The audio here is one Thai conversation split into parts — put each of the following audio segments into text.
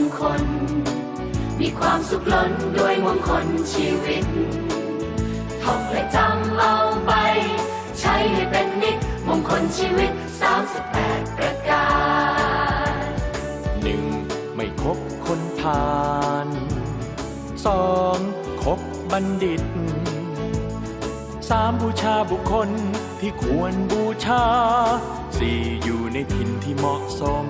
งคล มีความสุขล้นด้วยมงคลชีวิตท่องและจำเอาไป ใช้ให้เป็นนิดมงคลชีวิต 38 ประการหนึ่งไม่คบคนพาลสองคบบัณฑิตสามบูชาบุคคลที่ควรบูชาสี่อยู่ในถิ่นที่เหมาะสม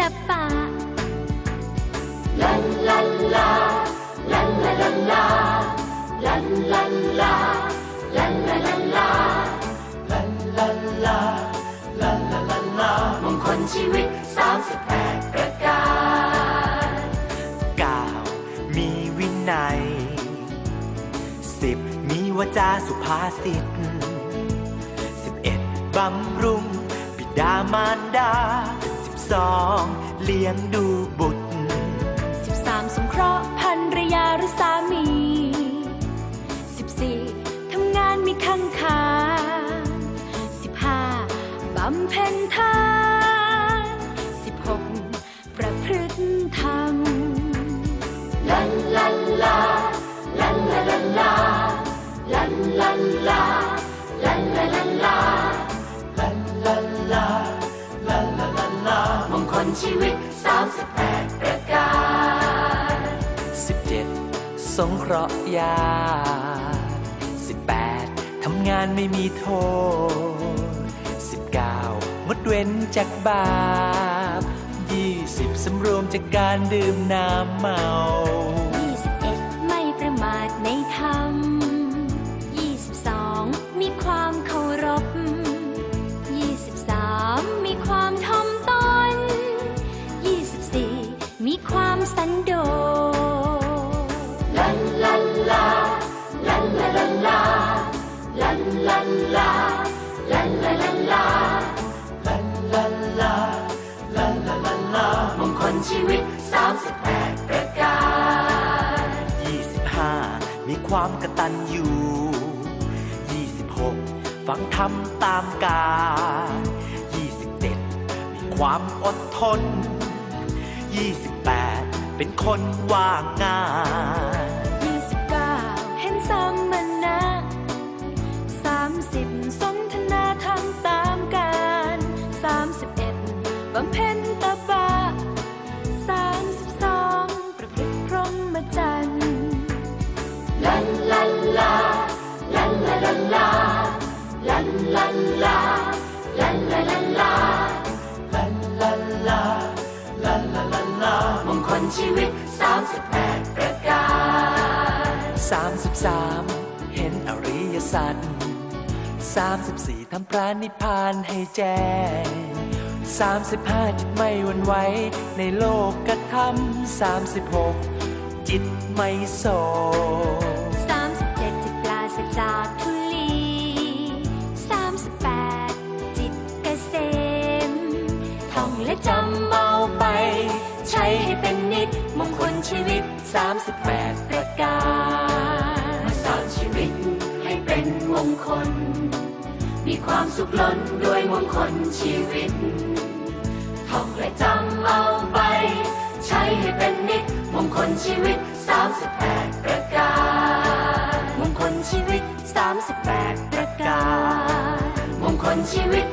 ลปะลันลันลาลันลาลันลาลันลันลาลันลาลันลาลันลันลาลันลาลันลามงคลชีวิต38ประการ9มีวินัย10มีวาจาสุภาษิต11บำรุงบิดามารดา องเลี้ยงดูบุตร13สงเคราะห์ภรรยาหรือสามี14ทำงานมีข้างคา15บำเพ็ญทาน ชีวิต 38 ประการ 17 สงเคราะห์ยา 18 ทำงานไม่มีโทษ 19 งดเว้นจากบาป 20 สำรวมจากการดื่มน้ำเมา ชีวิต 38 ประการ 25 มีความกระตันอยู่ 26 ฟังธรรมตามกาล27 มีความอดทน 28 เป็นคนว่างงาน ชีวิต 38 ประการ 33 เห็นอริยสัจ34ทำพระนิพพานให้แจ้ง 35 จิตไม่หวันไหวในโลกกระทำ36 จิตไม่โศก37 จิตปราศจากทุลี 38 จิตเกษมท่องและจำเอาไป ใช้ให้เป็น 38 ประการมาสร้างชีวิตให้เป็นมงคล มีความสุขล้นด้วยมงคลชีวิตท่องและจำเอาไป ใช้ให้เป็นนิดมงคลชีวิต 38 ประการ มงคลชีวิต 38 ประการ มงคลชีวิต38